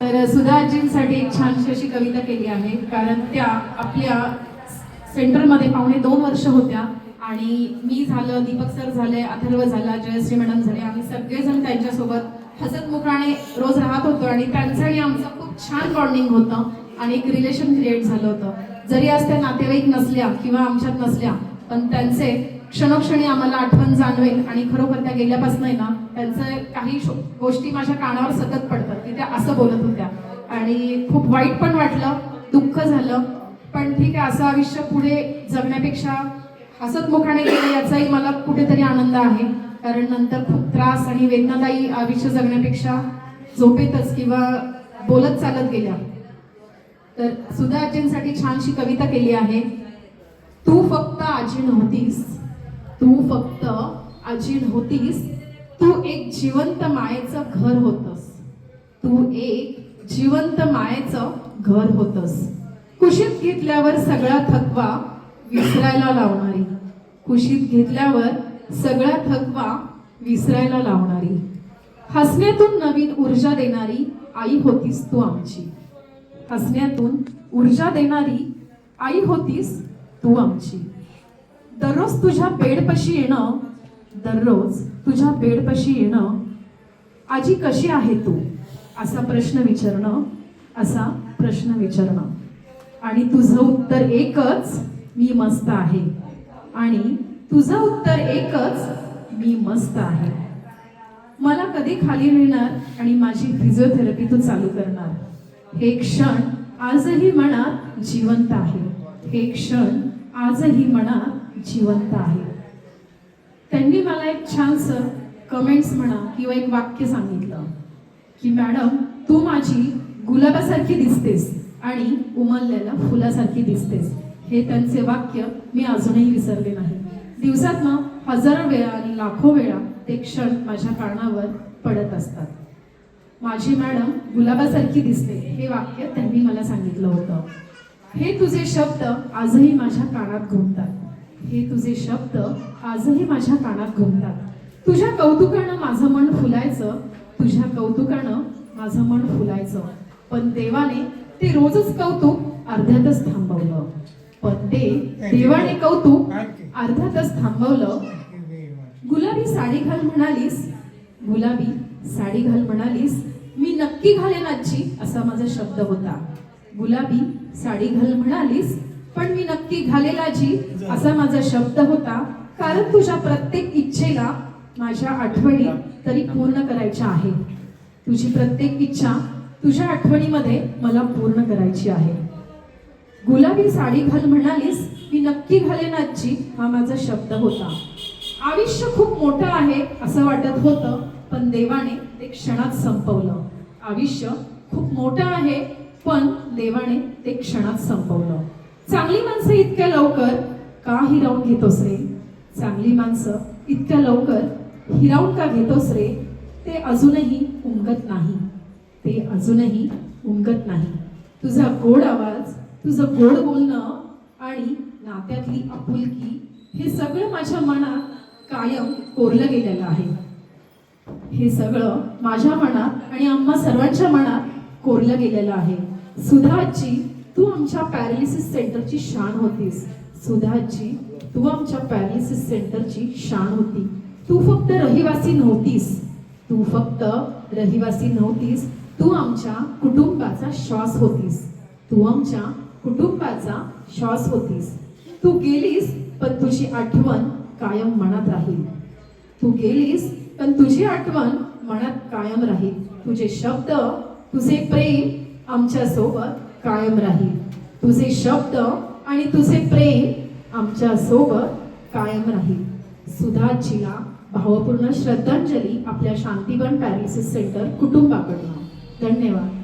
तर सुधाजींसाठी एक छानशी अशी कविता केली आहे. कारण त्या आपल्या सेंटरमध्ये पावणे दोन वर्ष होत्या. आणि मी झालं दीपक सर झाले अथर्व झाला जयश्री मॅडम झाले. आम्ही सगळेजण त्यांच्यासोबत हसत मुखाने रोज राहत होतो. आणि त्यांचं आणि आमचं खूप छान बॉन्डिंग होतं. आणि एक रिलेशन क्रिएट झालं होतं. जरी आज त्या नातेवाईक नसल्या किंवा आमच्यात नसल्या पण त्यांचे क्षणोक्षणी आम्हाला आठवण जाणवेल. आणि खरोखर त्या गेल्यापासून आहे ना त्यांचं काही शो- गोष्टी माझ्या कानावर सतत पडतात. की त्या असं बोलत होत्या. आणि खूप वाईट पण वाटलं दुःख झालं. पण ठीक आहे असं आयुष्य पुढे जगण्यापेक्षा हसत मुखाने गेलं याचाही मला कुठेतरी आनंद आहे. कारण नंतर खूप त्रास आणि वेदनादायी आयुष्य जगण्यापेक्षा झोपेतच किंवा बोलत चालत गेल्या. तर सुधा आजींसाठी छानशी कविता केली आहे. तू फक्त आजी नव्हतीस तू फक्त आजी नव्हतीस तू एक जिवंत मायेचं घर होतस. तू एक जिवंत मायेचं घर होतस. कुशीत घेतल्यावर सगळा थकवा विसरायला लावणारी. कुशीत घेतल्यावर सगळा थकवा विसरायला लावणारी. हसण्यातून नवीन ऊर्जा देणारी आई होतीस तू आमची. हसण्यातून ऊर्जा देणारी आई होतीस तू आमची. दररोज तुझ्या बेडपशी येणं दररोज तुझ्या बेडपाशी येणं आजी कशी आहे तू? असा प्रश्न विचारणं असा प्रश्न विचारणं. आणि तुझं उत्तर एकच मी मस्त आहे. आणि तुझं उत्तर एकच मी मस्त आहे. मला कधी खाली नेणार आणि माझी फिजिओथेरपी तू चालू करणार? हे क्षण आजही मनात जिवंत आहे. हे क्षण आजही मनात जिवंत आहे. त्यांनी मला एक छानस कमेंट्स म्हणा किंवा एक वाक्य सांगितलं की मॅडम तू माझी गुलाबासारखी दिसतेस आणि उमललेल्या फुलासारखी दिसतेस. हे त्यांचे वाक्य मी अजूनही विसरले नाही. दिवसात ना हजारो वेळा आणि लाखो वेळा ते क्षण माझ्या कानावर पडत असतात. माझी मॅडम गुलाबासारखी दिसते हे वाक्य त्यांनी मला सांगितलं होतं. हे तुझे शब्द आजही माझ्या कानात घुमतात. हे तुझे शब्द आजही माझ्या कानात घुमतात. तुझ्या कौतुकानं माझं मन फुलायचं. तुझ्या कौतुकानं माझं मन फुलायचं. पण देवाने ते रोजच कौतुक अर्ध्यातच थांबवलं. पण ते देवाने कौतुक अर्ध्यातच थांबवलं. गुलाबी साडी घाल म्हणालीस. गुलाबी साडी घाल म्हणालीस. मी नक्की घालेन आजी असा माझा शब्द होता. गुलाबी साडी घाल म्हणालीस पण मी नक्की घालेला जी असा माझा शब्द होता. कारण तुझ्या प्रत्येक इच्छेला माझ्या आठवणी तरी पूर्ण करायच्या आहे. तुझी प्रत्येक इच्छा तुझ्या आठवणीमध्ये मला पूर्ण करायची आहे. गुलाबी साडी घाल म्हणालीस मी नक्की घालेन आजी हा माझा शब्द होता. आयुष्य खूप मोठं आहे असं वाटत होतं पण देवाने ते क्षणात संपवलं. आयुष्य खूप मोठं आहे पण देवाने ते क्षणात संपवलं. चांगली माणसं इतक्या लवकर का हिरावून घेतोस रे? चांगली माणसं इतक्या लवकर हिरावून का घेतोस रे? ते अजूनही उमगत नाही. ते अजूनही उमगत नाही. तुझा गोड आवाज तुझं गोड बोलणं आणि नात्यातली आपुलकी हे सगळं माझ्या मनात कायम कोरलं गेलेलं आहे. हे सगळं माझ्या मनात आणि आम्हा सर्वांच्या मनात कोरलं गेलेलं आहे. सुधाजी तू आमच्या पॅरालिसिस सेंटरची शान होतीस. सुधाजी तू आमच्या पॅरालिसिस सेंटरची शान होती. तू फक्त रहिवासी नव्हतीस. तू फक्त रहिवासी नव्हतीस. तू आमच्या कुटुंबाचा श्वास होतीस. तू आमच्या कुटुंबाचा श्वास होतीस. तू गेलीस पण तुझी आठवण कायम मनात राहील. तू गेलीस पण तुझी आठवण मनात कायम राहील. तुझे शब्द तुझे प्रेम आमच्यासोबत कायम राहील. तुझे शब्द आणि तुझे प्रेम आमच्यासोबत कायम राहील. सुधाजीला भावपूर्ण श्रद्धांजली आपल्या शांतीवन पॅरिसिस सेंटर कुटुंबाकडून. धन्यवाद.